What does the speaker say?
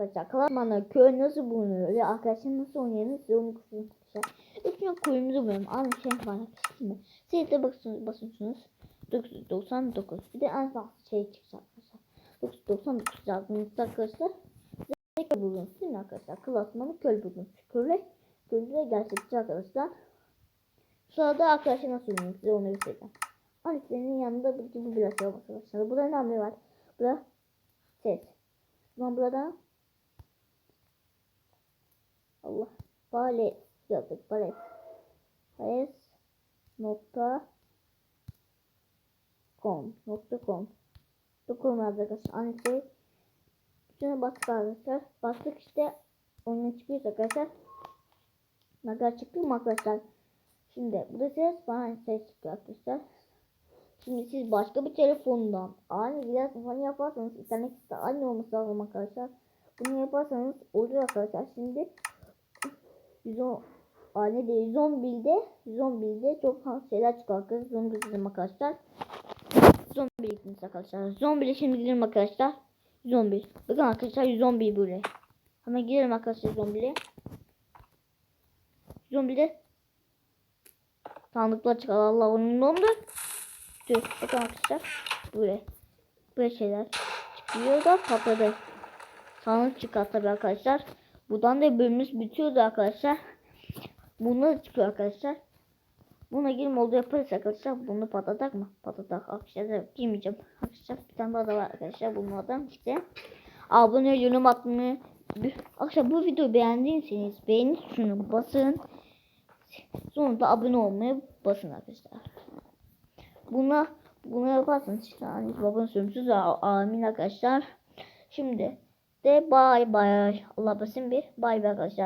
Arkadaşlar Kalatman'da köy nasıl bulunuyor ve arkadaşlar nasıl oynayalım size onu kısıyorum arkadaşlar. Önce köyümüzü bulalım. Aynı şey var arkadaşlar mi? Siz de basıyorsunuz, basıyorsunuz. 999. Bir de en fazla şey çıkacak arkadaşlar. 999 yazdığınızda arkadaşlar. Size köy değil mi arkadaşlar? Kalatman'ı köy buldunuz. Köyle, köyle gerçekçi arkadaşlar. Sırada arkadaşlar nasıl oynuyor size onu göstereceğim. Annelerinin yanında bu gibi bir şey arkadaşlar. Burada ne var? Burada ses. Ama burada Allah balet yazdık balet. Balet nokta com nokta com Dokunma arkadaşlar. Annesi Şuna bastık arkadaşlar. Bastık işte onun çıkıyor arkadaşlar. Makas çıktı mı arkadaşlar? Şimdi burada ses bana ses çıkıyor arkadaşlar. Şimdi siz başka bir telefondan aynı biraz falan yaparsanız internette aynı olması lazım arkadaşlar. Bunu yaparsanız oluyor arkadaşlar. Şimdi 110 aynı değil 111'de 111'de çok fazla şeyler arkadaşlar. Onu göstereyim arkadaşlar. Zombi gittiniz arkadaşlar. Zombi'ye şimdi gidelim arkadaşlar. 111. Bakın arkadaşlar 111 böyle. Hemen gidelim arkadaşlar zombiye. Zombi'de sandıklar çıkar. Allah onun dondu. Dur bakın arkadaşlar. Böyle. Böyle şeyler çıkıyor da patladı. Sandık çıkar tabi arkadaşlar. Buradan da bölümümüz bitiyordu arkadaşlar. Bunlar çıkıyor arkadaşlar. Buna girme oldu yaparız arkadaşlar. Bunu patlatak mı? Patlatak arkadaşlar. da Girmeyeceğim. Arkadaşlar bir tane daha da var arkadaşlar. Bunlardan işte. Abone yorum atmayı. Arkadaşlar bu videoyu beğendiyseniz beğeni tuşuna basın. Sonra da abone olmaya basın arkadaşlar. Buna bunu yaparsanız işte anneniz babanız sözümsüz amin arkadaşlar. Şimdi de bay bay. Allah basın bir bay bay arkadaşlar.